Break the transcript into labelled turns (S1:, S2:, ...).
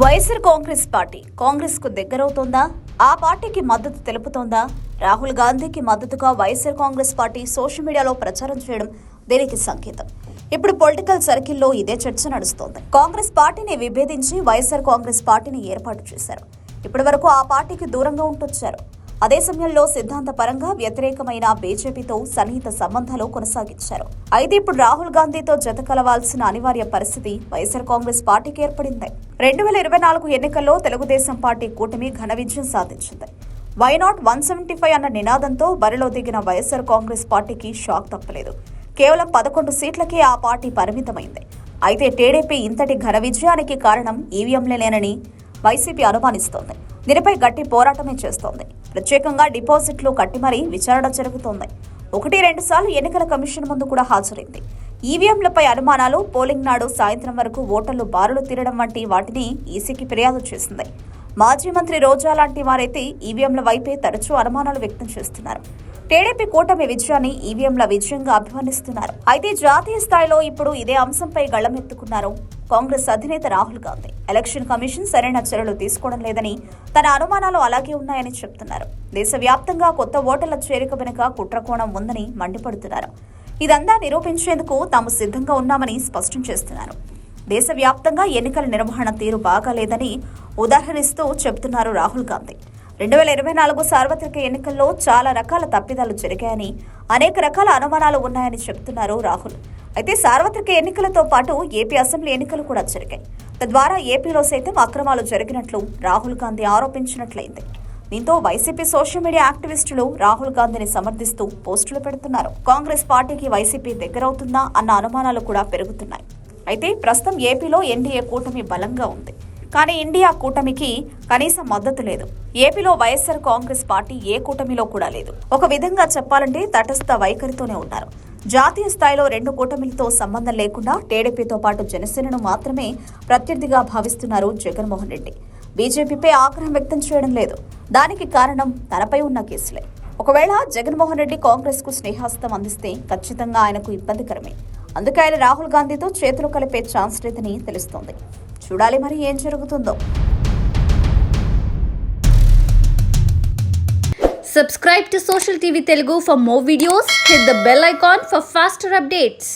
S1: YSR Congress party కాంగ్రెస్కు దగ్గరవుతోందా? ఆ పార్టీకి మద్దతు తెలుపుతోందా? రాహుల్ గాంధీకి మద్దతుగా వైఎస్ఆర్ కాంగ్రెస్ పార్టీ సోషల్ మీడియాలో ప్రచారం చేయడం దీనికి సంకేతం. ఇప్పుడు పొలిటికల్ సర్కిల్లో ఇదే చర్చ నడుస్తోంది. కాంగ్రెస్ పార్టీని విభేదించి వైఎస్ఆర్ కాంగ్రెస్ పార్టీని ఏర్పాటు చేశారు. ఇప్పటి వరకు ఆ పార్టీకి దూరంగా ఉంటొచ్చారు. అదే సమయంలో సిద్ధాంతపరంగా వ్యతిరేకమైన బీజేపీతో సన్నిహిత సంబంధాలు కొనసాగించారు. అయితే ఇప్పుడు రాహుల్ గాంధీతో జత కలవాల్సిన అనివార్య పరిస్థితి వైఎస్ఆర్ కాంగ్రెస్ పార్టీకి ఏర్పడింది. రెండు వేల ఇరవై నాలుగు ఎన్నికల్లో తెలుగుదేశం పార్టీ కూటమి ఘన విజయం సాధించింది. Why not one seventy five అన్న నినాదంతో బరిలో దిగిన వైఎస్ఆర్ కాంగ్రెస్ పార్టీకి షాక్ తప్పలేదు. కేవలం పదకొండు సీట్లకే ఆ పార్టీ పరిమితమైంది. అయితే టీడీపీ ఇంతటి ఘన విజయానికి కారణం ఈవీఎంలేనని వైసీపీ అనుమానిస్తోంది. దీనిపై గట్టి పోరాటమే చేస్తోంది. ప్రత్యేకంగా డిపాజిట్లు కట్టి మరీ విచారణ జరుగుతోంది. ఒకటి రెండు సార్లు ఎన్నికల కమిషన్ ముందు కూడా హాజరైంది. ఈవీఎంలపై అనుమానాలు పోలింగ్ నాడు సాయంత్రం వరకు ఓటర్లు బారులు తీరడం వంటి వాటిని ఈసీకి ఫిర్యాదు చేసింది. మాజీ మంత్రి రోజా లాంటి వారైతే ఈవీఎంల వైపే తరచూ అనుమానాలు వ్యక్తం చేస్తున్నారు. టీడీపీ కూటమి విజయాన్ని ఈవీఎంల విజయంగా అభివర్ణిస్తున్నారు అయితే జాతీయ స్థాయిలో ఇప్పుడు ఇదే అంశంపై గళ్ళమెత్తుకున్నారు కాంగ్రెస్ అధినేత రాహుల్ గాంధీ. ఎలక్షన్ కమిషన్ సరైన చర్యలు తీసుకోవడం లేదని తన అనుమానాలు అలాగే ఉన్నాయని చెప్తున్నారు. దేశవ్యాప్తంగా కొత్త ఓటర్ల చేరిక వెనుక కుట్రకోణం ఉందని మండిపడుతున్నారు. ఇదంతా నిరూపించేందుకు తాము సిద్ధంగా ఉన్నామని స్పష్టం చేస్తున్నారు. దేశవ్యాప్తంగా ఎన్నికల నిర్వహణ తీరు బాగాలేదని ఉదాహరిస్తూ చెబుతున్నారు రాహుల్ గాంధీ. రెండు వేల ఇరవై నాలుగు సార్వత్రిక ఎన్నికల్లో చాలా రకాల తప్పిదాలు జరిగాయని అనేక రకాల అనుమానాలు ఉన్నాయని చెబుతున్నారు రాహుల్. అయితే సార్వత్రిక ఎన్నికలతో పాటు ఏపీ అసెంబ్లీ ఎన్నికలు కూడా జరిగాయి. తద్వారా ఏపీలో సైతం అక్రమాలు జరిగినట్లు రాహుల్ గాంధీ ఆరోపించినట్లయింది. దీంతో వైసీపీ సోషల్ మీడియా యాక్టివిస్టులు రాహుల్ గాంధీని సమర్థిస్తూ పోస్టులు పెడుతున్నారు. కాంగ్రెస్ పార్టీకి వైసీపీ దగ్గరవుతుందా అన్న అనుమానాలు కూడా పెరుగుతున్నాయి. అయితే ప్రస్తుతం ఏపీలో ఎన్డీఏ కూటమి బలంగా ఉంది. కానీ ఇండియా కూటమికి కనీస మద్దతు లేదు. ఏపీలో వైఎస్ఆర్ కాంగ్రెస్ పార్టీ ఏ కూటమిలో కూడా లేదు. ఒక విధంగా చెప్పాలంటే తటస్థ వైఖరితోనే ఉన్నారు. జాతీయ స్థాయిలో రెండు కూటమిలతో సంబంధం లేకుండా టీడీపీతో పాటు జనసేనను మాత్రమే ప్రత్యర్థిగా భావిస్తున్నారు జగన్మోహన్ రెడ్డి. బీజేపీపై ఆగ్రహం వ్యక్తం చేయడం లేదు. దానికి కారణం తనపై ఉన్న కేసులే. ఒకవేళ జగన్మోహన్ రెడ్డి కాంగ్రెస్కు స్నేహాస్తం అందిస్తే ఖచ్చితంగా ఆయనకు ఇబ్బందికరమే. అందుకే ఆయన రాహుల్ గాంధీతో చేతులు కలిపే ఛాన్స్ లేదని తెలుస్తోంది. చూడాలి మరి ఏం జరుగుతుందో.
S2: Subscribe to Social TV Telugu for more videos hit the bell icon for faster updates